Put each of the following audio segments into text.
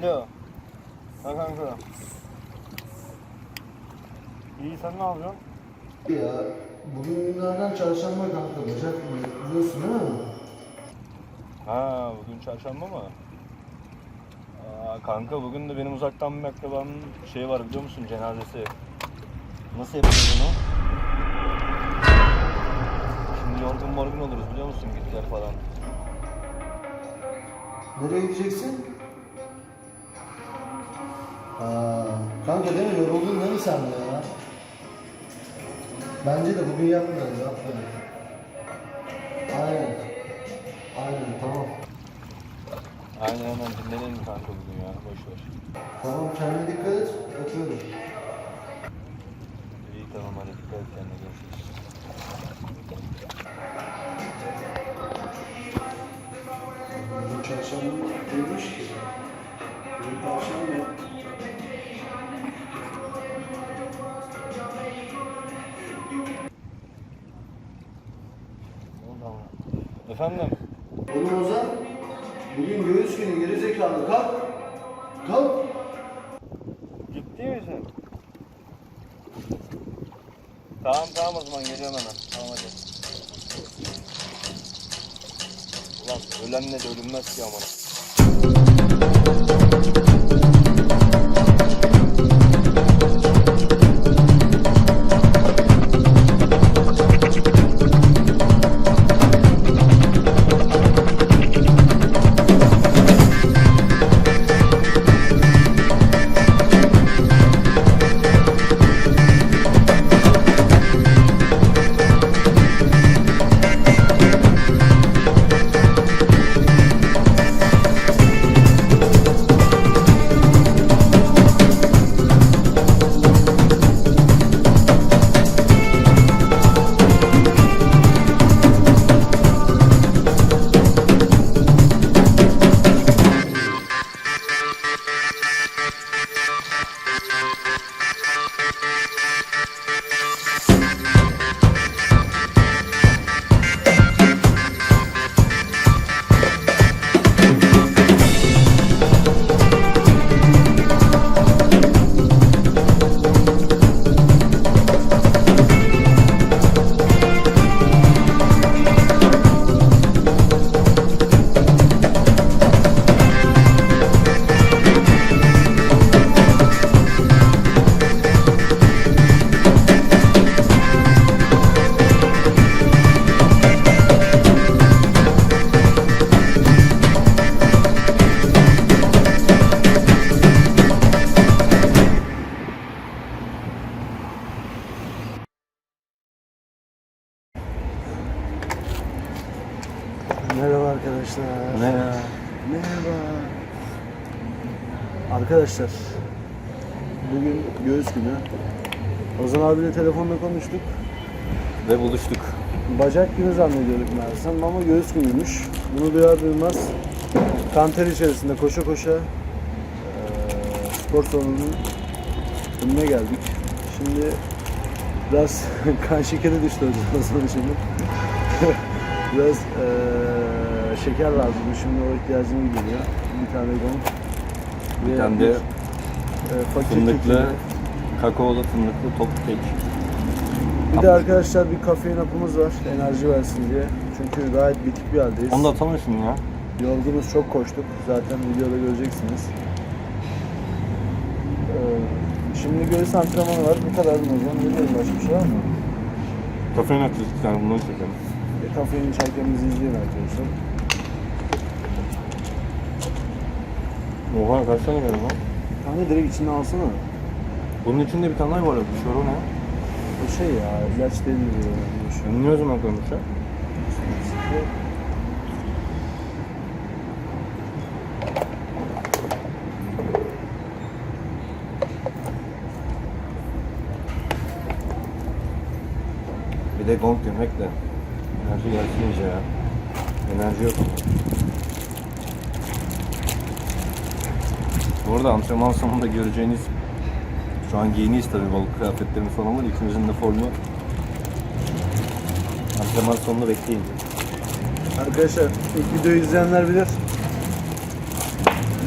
Alo. Ha kanka. İyi sen ne yapıyorsun? Ya bugün günlerden çarşamba kanka bacak mı? Biliyorsun değil mi? Ha bugün çarşamba mı? Aa, kanka bugün de benim uzaktan bir akrabamın şey var biliyor musun cenazesi. Nasıl yapacağız onu? Şimdi yorgun morgun oluruz biliyor musun gittiler falan. Nereye gideceksin? Aa, kanka değil mi? Yoruldun değil mi sen de ya? Bence de bugün yapmayalım, yapmayalım. Aynen. Aynen, tamam. Aynen aynen dinlenelim kanka bugün ya boş ver. Tamam, kendine dikkat et. Öpüyorum. İyi tamam hadi dikkat et kendine görüşürüz. Efendim? Oğlum Ozan, bugün göğüs günü geri zekalı kalk. Kalk. Ciddi misin? Tamam tamam o zaman geliyorum hemen. Tamam hadi. Ulan ölenle de ölünmez ki aman. Arkadaşlar, bugün göğüs günü. Ozan abiyle telefonla konuştuk. Ve buluştuk. Bacak günü zannediyorduk meğersem ama göğüs günüymüş. Bunu duyar duymaz kanter içerisinde koşa koşa eee, spor salonunun önüne geldik. Şimdi biraz kan şekeri düştü hocam sonra şimdi. biraz eee, şeker lazım. Şimdi o ihtiyacını gidiyor. Bir tane gong. Bir tane de fakir Fındıklı, kakaolu fındıklı top kek. Bir de arkadaşlar bir kafein hapımız var enerji versin diye. Çünkü gayet bitik bir haldeyiz. Onu da atamıyorsun ya. Yorgunuz çok koştuk. Zaten videoda göreceksiniz. Ee, şimdi göğüs antrenmanı var. Bu kadar mı zaman? Bilmiyorum başka bir şey var mı? Kafein atacağız bir tane bunları çekelim. Bir kafein çaylarımızı izleyin arkadaşlar. Oha kaç tane geldi lan? Kanka direkt içine alsana. Bunun içinde bir tane var ya. Dışarı o ne? O şey ya ilaç değil diyor. şu. Niye o zaman koymuşlar? Bir de gong demek de enerji gelsin iyice ya. Enerji yok ama. Bu arada antrenman sonunda göreceğiniz şu an giyiniyiz tabii balık kıyafetlerimiz falan var. İkimizin de formu antrenman sonunu bekleyin. Arkadaşlar ilk videoyu izleyenler bilir.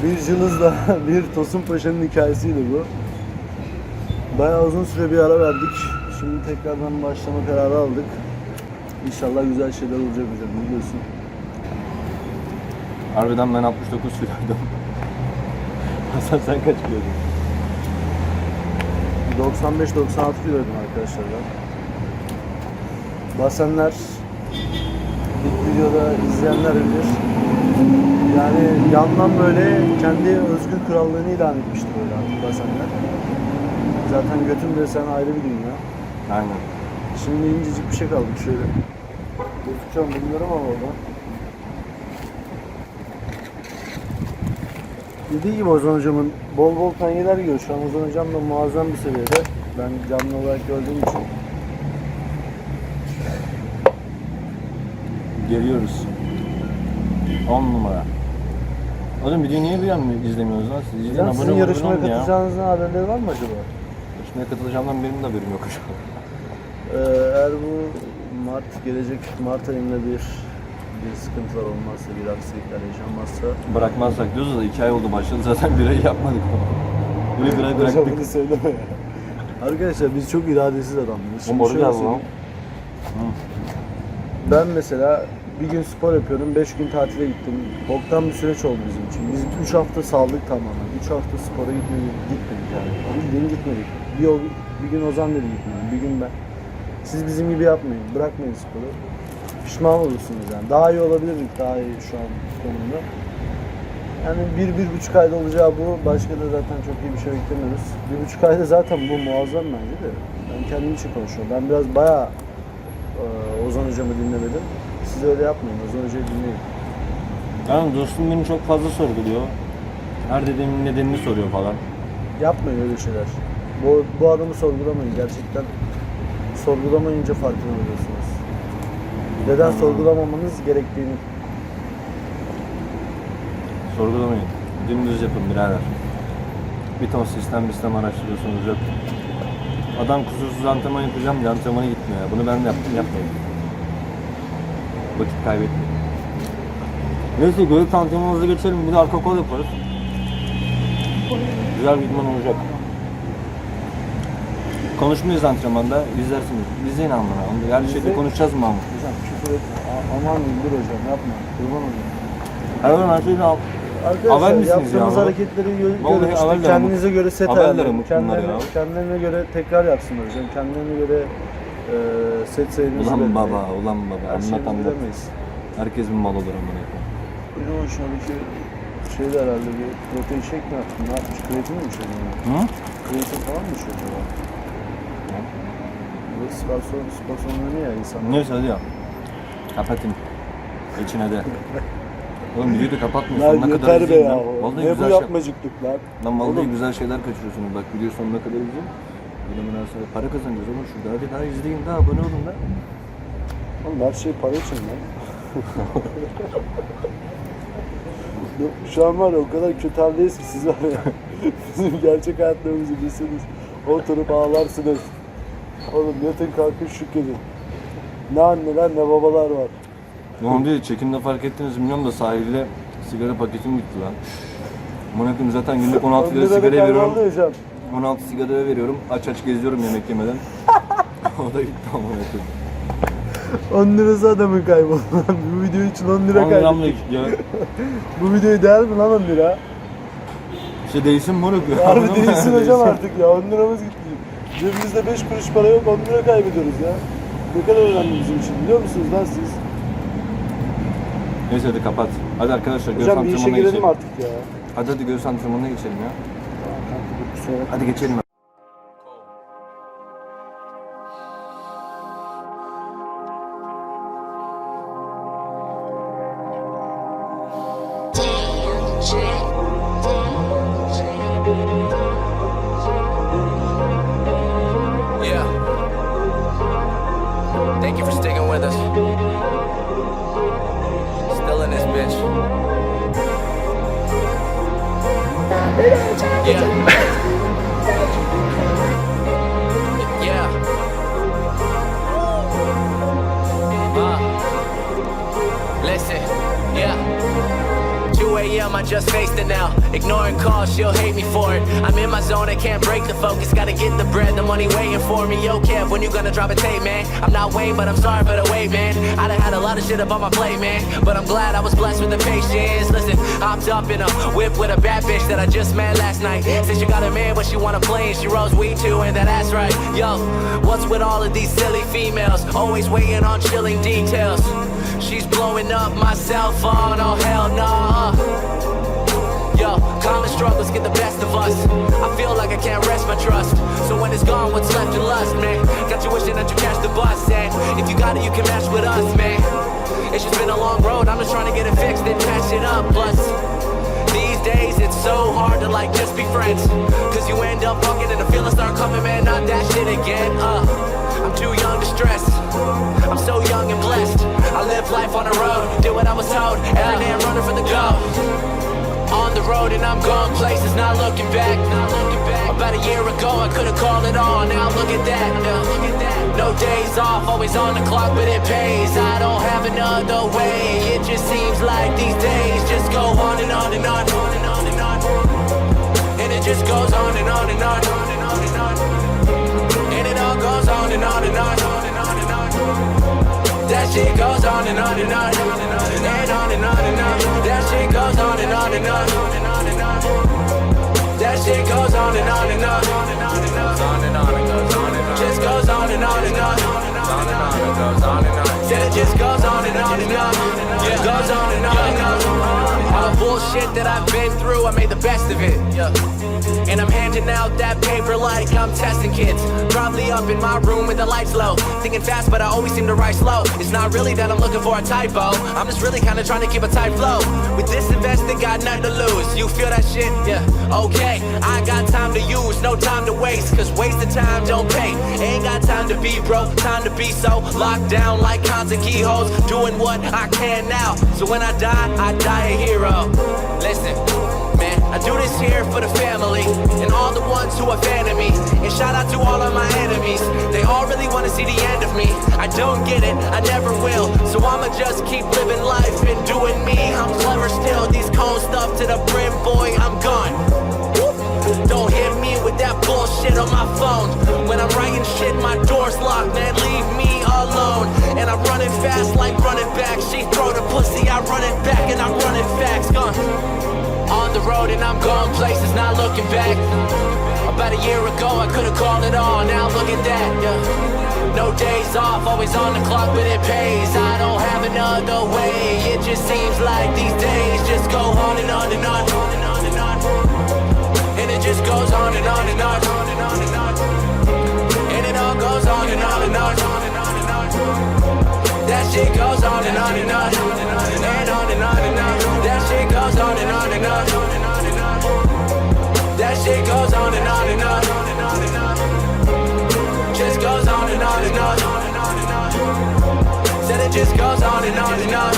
bir cılızla bir Tosun Paşa'nın hikayesiydi bu. Bayağı uzun süre bir ara verdik. Şimdi tekrardan başlama kararı aldık. İnşallah güzel şeyler olacak hocam. Ne diyorsun? Harbiden ben 69 kiloydum. Hasan sen kaç kiloydun? 95-96 kiloydum arkadaşlar ben. Basenler ilk videoda izleyenler bilir. Yani yandan böyle kendi özgür krallığını ilan etmişti böyle artık Basenler. Zaten götüm desen ayrı bir dünya. Aynen. Şimdi incecik bir şey kaldık şöyle. Gözüküyor bilmiyorum ama orada. Dediği gibi Ozan hocamın bol bol penyeler yiyor. Şu an Ozan hocam da muazzam bir seviyede. Ben canlı olarak gördüğüm için. Geliyoruz. 10 numara. Oğlum videoyu niye bir an izlemiyoruz lan? Siz izleyin Hocam abone sizin olun yarışmaya oğlum ya. haberleri var mı acaba? Yarışmaya katılacağımdan benim de haberim yok an. Ee, eğer bu Mart gelecek Mart ayında bir bir sıkıntılar olmazsa, bir aksilikler yaşanmazsa Bırakmazsak diyoruz da 2 ay oldu başladı zaten bir ay yapmadık. Böyle bir ay Hocam bıraktık. bunu söyleme ya. Arkadaşlar biz çok iradesiz adamlarız. Şimdi şöyle söyleyeyim. Ben mesela bir gün spor yapıyorum, 5 gün tatile gittim. Boktan bir süreç oldu bizim için. Biz 3 hafta saldık tamamen. 3 hafta spora gitmedik, gitmedik yani. Bildiğin gitmedik. Bir, o, bir gün Ozan dedi gitmeyin, bir gün ben. Siz bizim gibi yapmayın, bırakmayın sporu. Pişman olursunuz yani. Daha iyi olabilirdik, daha iyi şu an konumda. Yani bir, bir buçuk ayda olacağı bu. Başka da zaten çok iyi bir şey beklemiyoruz. Bir buçuk ayda zaten bu muazzam bence de. Ben kendim için konuşuyorum. Ben biraz bayağı e, Ozan hocamı dinlemedim. Siz öyle yapmayın. Ozan hocayı dinleyin. Yani dostum beni çok fazla sorguluyor. Her dediğimin nedenini soruyor falan. Yapmayın öyle şeyler. Bu, bu adamı sorgulamayın. Gerçekten sorgulamayınca farkına varıyorsunuz. Neden sorgulamamanız gerektiğini. Sorgulamayın. Dümdüz yapın birader. Bir ton sistem sistem araştırıyorsunuz yok. Adam kusursuz antrenman yapacağım diye antrenmana gitmiyor ya. Bunu ben de yaptım, yapmayın. Vakit kaybetmeyin. Neyse göğüs antrenmanımıza geçelim. Bir de arka kol yaparız. Güzel bir idman olacak. Konuşmayız antrenmanda, izlersiniz. İzleyin amına. Her şeyde konuşacağız mı ama? Hocam küfür etme. A- Aman dur hocam yapma. Kurban olayım. Her zaman her şeyde al. Arkadaşlar Haber misiniz yaptığımız ya? hareketleri gö- Vallahi görün işte kendinize göre set ayarlayın. bunlar Kendilerine, ya. kendilerine göre tekrar yapsınlar hocam. Kendilerine göre e, set sayınızı Ulan belirleyin. baba, ulan baba. Her şeyi Anlat anlat. bilemeyiz. Herkes bir mal olur amına koyayım. Hocam o şu andaki şeyde herhalde bir protein shake mi yaptın? Ne yapmış? Kreatin mi içiyor? Hı? Kreatin falan mı içiyor acaba? Bu spor, spor salonları ya insanlar. Neyse hadi ya. Kapatın. Geçin hadi. Oğlum videoyu da kapatmıyor. Lan Sonuna kadar yeter be izleyin ya. lan. Vallahi Ne bu güzel şey. yapmacıklık lan? Lan vallahi Oğlum. güzel şeyler kaçırıyorsunuz. Bak video sonuna kadar izleyin. Böyle münasebet para kazanacağız oğlum şurada. Hadi daha izleyin daha abone olun da. Oğlum her şey para için lan. Şu an var ya o kadar kötü haldeyiz ki siz var ya. Bizim gerçek hayatlarımızı bilseniz oturup ağlarsınız. Oğlum yatın kalkın şükredin. Ne anneler ne babalar var. Oğlum değil çekimde fark ettiniz bilmiyorum da sahilde sigara paketim gitti lan. Amına koyayım zaten günlük 16 lira sigara veriyorum. kayboldu hocam. 16 sigara veriyorum. Aç aç geziyorum yemek yemeden. o da gitti amına koyayım. 10 lirası adamın kayboldu lan. Bu video için 10 lira 10 liram da kaybettik. ya. Bu videoyu değer mi lan 10 lira? İşte değilsin moruk ya. Harbi değilsin hocam artık ya 10 liramız gitti. Cebimizde 5 kuruş para yok 10 lira kaybediyoruz ya. Ne kadar önemli bizim için biliyor musunuz lan siz? Neyse hadi kapat. Hadi arkadaşlar göğüs Hocam bir işe antrenmanına girelim geçelim. artık ya. Hadi hadi göğüs antrenmanına geçelim ya. Kanka dur kusura bakma. Hadi geçelim. Yeah. Listen. Yeah. You 2 a.m. I just faced it now. Ignoring calls, she'll hate me for it. I'm in my zone, I can't break the focus. Gotta get the bread, the money waiting for me. Yo, Kev, when you gonna drop a tape, man? I'm not Wayne, but I'm sorry for the wait, man. I done had a lot of shit up on my plate, man. But I'm glad I was blessed with the patience. Listen, hopped up in a whip with a bad bitch that I just met last night. Since she got a man, but she wanna play and she rolls weed too, and that ass right. Yo, what's with all of these silly females? Always waiting on chilling details. She's blowing up my cell phone, oh hell nah. Yo, common struggles get the best of us. I feel like I can't rest my trust. So when it's gone, what's left to lust, man? Got you wishing that you catch the bus, and if you got it, you can match with us, man. It's just been a long road, I'm just trying to get it fixed and patch it up. Plus, these days it's so hard to like just be friends. Cause you end up fucking and the feelings start coming, man, not that shit again. Uh, I'm too young to stress. I'm so young and blessed. I live life on the road, did what I was told. Every day I'm running for the goal. On the road and I'm going places, not looking back. Not looking back. About a year ago, I could've called it on. Now look at that. uh, No days off, always on the clock, but it pays. I don't have another way. It just seems like these days just go on and on and on. And on and on. And it just goes on on and on. And on and on. That shit goes on and on and on and on and on and on and on. That shit goes on and on and on and on and on. That shit goes on and on and on and on and on. On and on, Bullshit that I've been through, I made the best of it. Yeah. And I'm handing out that paper like I'm testing kids. Probably up in my room with the lights low. Thinking fast, but I always seem to write slow. It's not really that I'm looking for a typo. I'm just really kinda trying to keep a tight flow. With this investing, got nothing to lose. You feel that shit? Yeah. Okay, I got time to use, no time to waste. Cause wasted time don't pay. Ain't got time to be broke, time to be so locked down like cons and keyholes. Doing what I can now. So when I die, I die a hero. Listen. Man, I do this here for the family and all the ones who are fan of me. And shout out to all of my enemies. They all really want to see the end of me. I don't get it, I never will. So I'ma just keep living life and doing me. I'm clever still. These cold stuff to the brim, boy, I'm gone. Don't hit me with that bullshit on my phone. When I'm writing shit, my door's locked, man. Leave me alone. And I'm running fast like running back. She throw the pussy, I run it back, and I'm running facts. Gone on the road and I'm going places, not looking back. About a year ago, I could've called it on. Now look at that. Yeah. No days off, always on the clock, but it pays. I don't have another way. It just seems like these days just go on and on. And on and on. And it just goes on and on and on. And on and on. And it all goes on and on and on. And on and on. That shit goes on and on and on and on and on and on and on. That shit goes on and on and on and on and on. That shit goes on and on and on and on and on. Just goes on and on and on and on and on. Said it just goes on and on and on,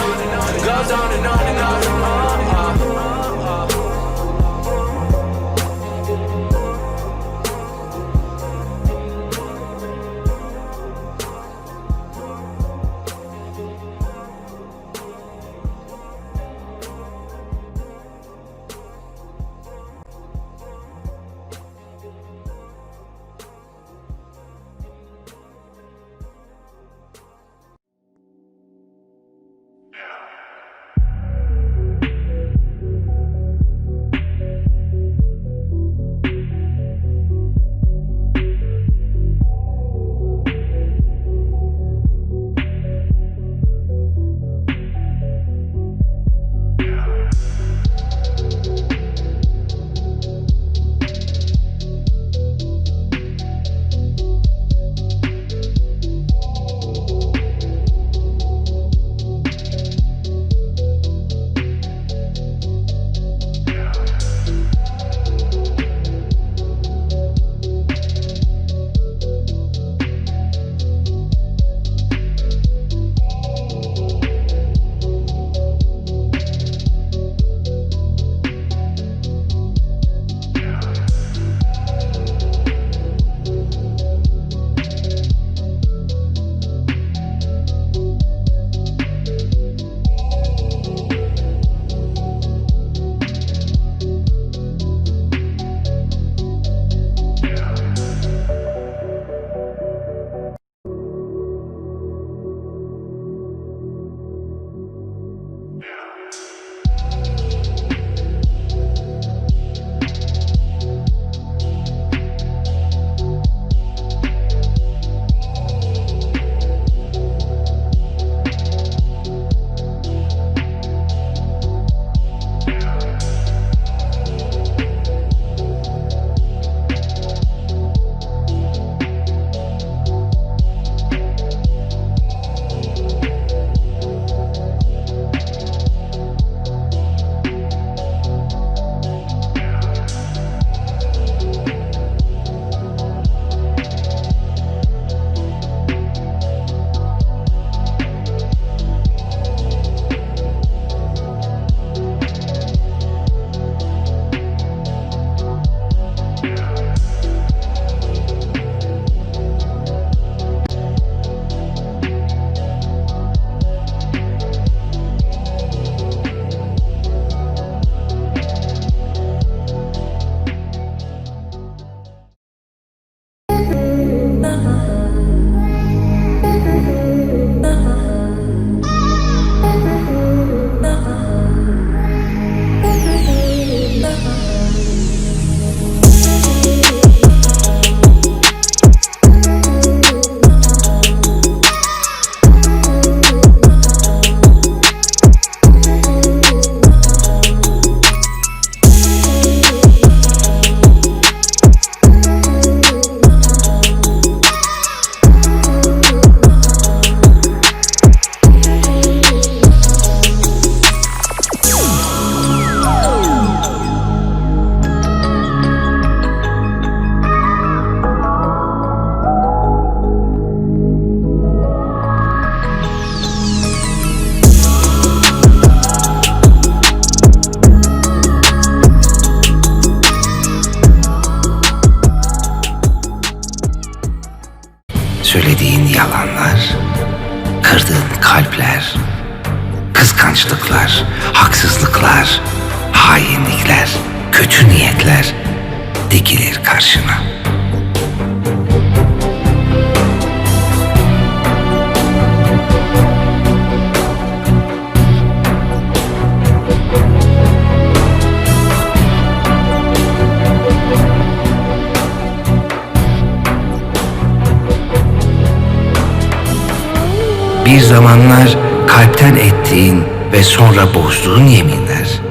Bir zamanlar kalpten ettiğin ve sonra bozduğun yeminler,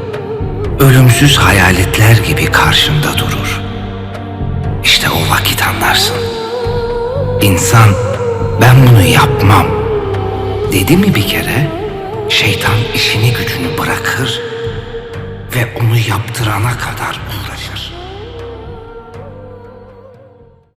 ölümsüz hayaletler gibi karşında durur. İşte o vakit anlarsın. İnsan ben bunu yapmam dedi mi bir kere, şeytan işini gücünü bırakır ve onu yaptırana kadar.